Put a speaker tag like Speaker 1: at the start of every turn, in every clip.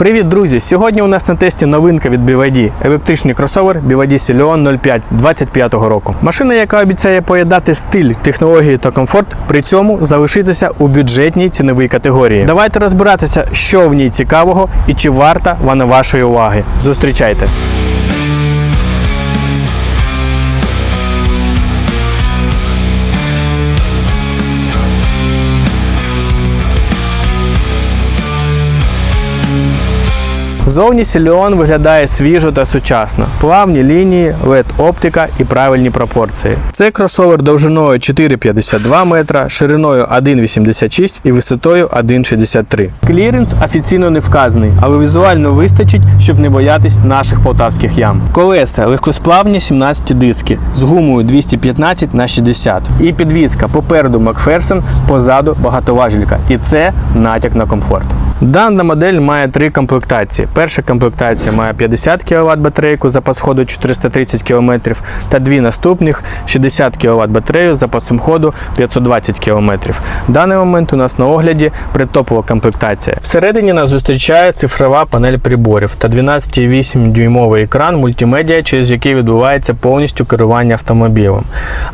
Speaker 1: Привіт, друзі! Сьогодні у нас на тесті новинка від BYD – електричний кросовер BYD Silion 05 25 року. Машина, яка обіцяє поєднати стиль, технології та комфорт, при цьому залишитися у бюджетній ціновій категорії. Давайте розбиратися, що в ній цікавого і чи варта вона вашої уваги. Зустрічайте! Зовні Сіліон виглядає свіжо та сучасно. Плавні лінії, led оптика і правильні пропорції. Це кросовер довжиною 4,52 метра, шириною 1,86 і висотою 1,63. Кліренс офіційно не вказаний, але візуально вистачить, щоб не боятись наших полтавських ям. Колеса легкосплавні 17 диски з гумою 215 на 60. І підвізка попереду Макферсон, позаду багатоважілька. І це натяк на комфорт. Дана модель має три комплектації. Перша комплектація має 50 кВт батарейку, запас ходу 430 км, та дві наступних 60 кВт батарею з запасом ходу 520 км. В даний момент у нас на огляді притопова комплектація. Всередині нас зустрічає цифрова панель приборів та 12,8 дюймовий екран мультимедіа, через який відбувається повністю керування автомобілем.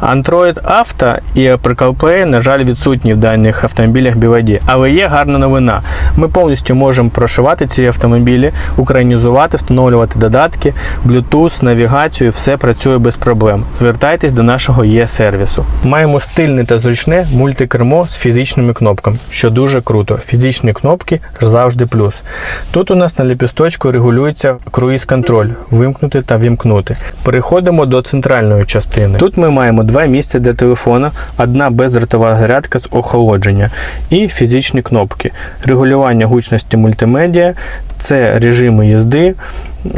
Speaker 1: Android Auto і Apple CarPlay, на жаль, відсутні в даних автомобілях BYD, але є гарна новина. Ми повністю можемо прошивати ці автомобілі, українізувати, встановлювати додатки, Bluetooth, навігацію, все працює без проблем. Звертайтесь до нашого є-сервісу. Маємо стильне та зручне мультикермо з фізичними кнопками, що дуже круто. Фізичні кнопки завжди плюс. Тут у нас на ліпісточку регулюється круїз-контроль, вимкнути та вімкнути. Переходимо до центральної частини. Тут ми маємо два місця для телефона, одна бездротова зарядка з охолодження і фізичні кнопки. Регулювання гучності мультимедіа, це режими їзди,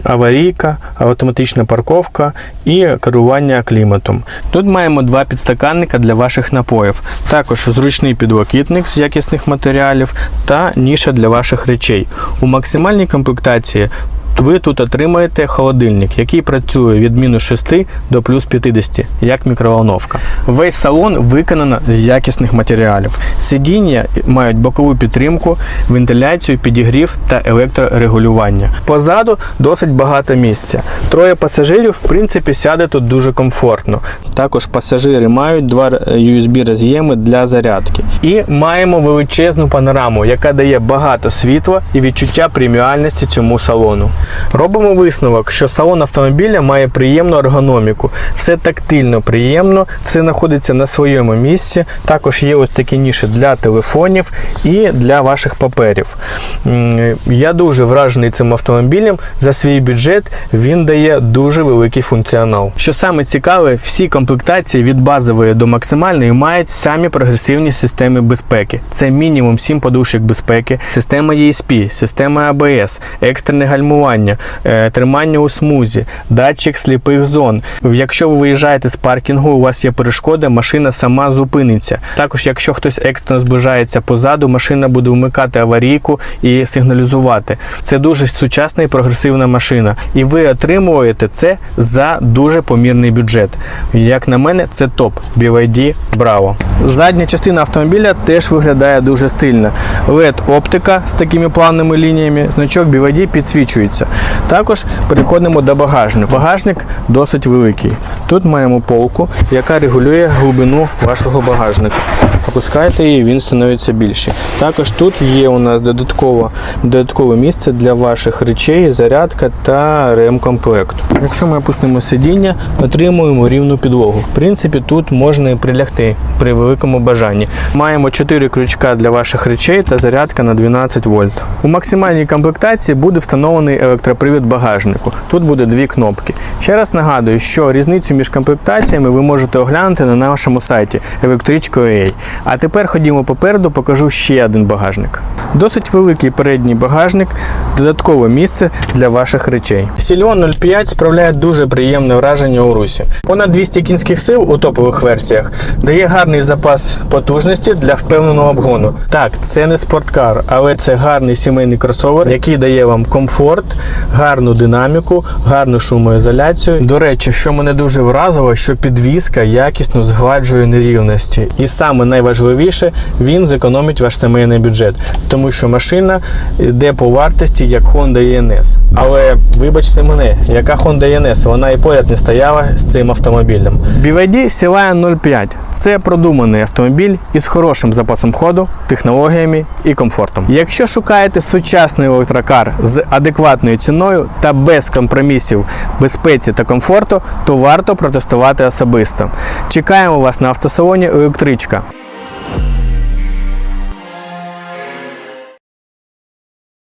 Speaker 1: аварійка, автоматична парковка і керування кліматом. Тут маємо два підстаканника для ваших напоїв, також зручний підлокітник з якісних матеріалів та ніша для ваших речей. У максимальній комплектації ви тут отримаєте холодильник, який працює від мінус 6 до плюс 50, як мікроволновка. Весь салон виконано з якісних матеріалів. Сидіння мають бокову підтримку, вентиляцію, підігрів та електрорегулювання. Позаду досить багато місця. Троє пасажирів, в принципі, сяде тут дуже комфортно. Також пасажири мають два USB роз'єми для зарядки. І маємо величезну панораму, яка дає багато світла і відчуття преміальності цьому салону. Робимо висновок, що салон автомобіля має приємну ергономіку, все тактильно приємно, все знаходиться на своєму місці. Також є ось такі ніші для телефонів і для ваших паперів. Я дуже вражений цим автомобілем. За свій бюджет він дає дуже великий функціонал. Що саме цікаве, всі комплектації від базової до максимальної мають самі прогресивні системи безпеки. Це мінімум 7 подушок безпеки, система ESP, система ABS, екстрене гальмування, е, тримання у смузі, датчик сліпих зон. Якщо ви виїжджаєте з паркінгу, у вас є перешкода, машина сама зупиниться. Також, якщо хтось екстрено зближається позаду, машина буде вмикати аварійку і сигналізувати. Це дуже сучасна і прогресивна машина. І ви отримуєте це за дуже помірний бюджет. Як на мене, це топ BYD Bravo. Задня частина автомобіля теж виглядає дуже стильно. LED оптика з такими плавними лініями, значок BYD підсвічується. Також переходимо до багажника. Багажник досить великий. Тут маємо полку, яка регулює глибину вашого багажника. Опускаєте її, він становиться більший. Також тут є у нас додатково, додаткове місце для ваших речей, зарядка та ремкомплект. Якщо ми опустимо сидіння, отримуємо рівну підлогу. В принципі, тут можна і прилягти при великому бажанні. Маємо 4 крючка для ваших речей та зарядка на 12 вольт. У максимальній комплектації буде встановлений електропривід багажнику. Тут буде дві кнопки. Ще раз нагадую, що різницю між комплектаціями ви можете оглянути на нашому сайті electric.ua. А тепер ходімо попереду, покажу ще один багажник. Досить великий передній багажник, додаткове місце для ваших речей. Сільон 05 справляє дуже приємне враження у русі. Понад 200 кінських сил у топових версіях дає гарний запас потужності для впевненого обгону. Так, це не спорткар, але це гарний сімейний кросовер, який дає вам комфорт, гарну динаміку, гарну шумоізоляцію. До речі, що мене дуже вразило, що підвізка якісно згладжує нерівності. І саме найважливіше найважливіше, він зекономить ваш сімейний бюджет, тому що машина йде по вартості як Honda ENS. Але вибачте мене, яка Honda ENS, вона і поряд не стояла з цим автомобілем. BYD Seline 05 – це продуманий автомобіль із хорошим запасом ходу, технологіями і комфортом. Якщо шукаєте сучасний електрокар з адекватною ціною та без компромісів безпеці та комфорту, то варто протестувати особисто. Чекаємо вас на автосалоні Електричка.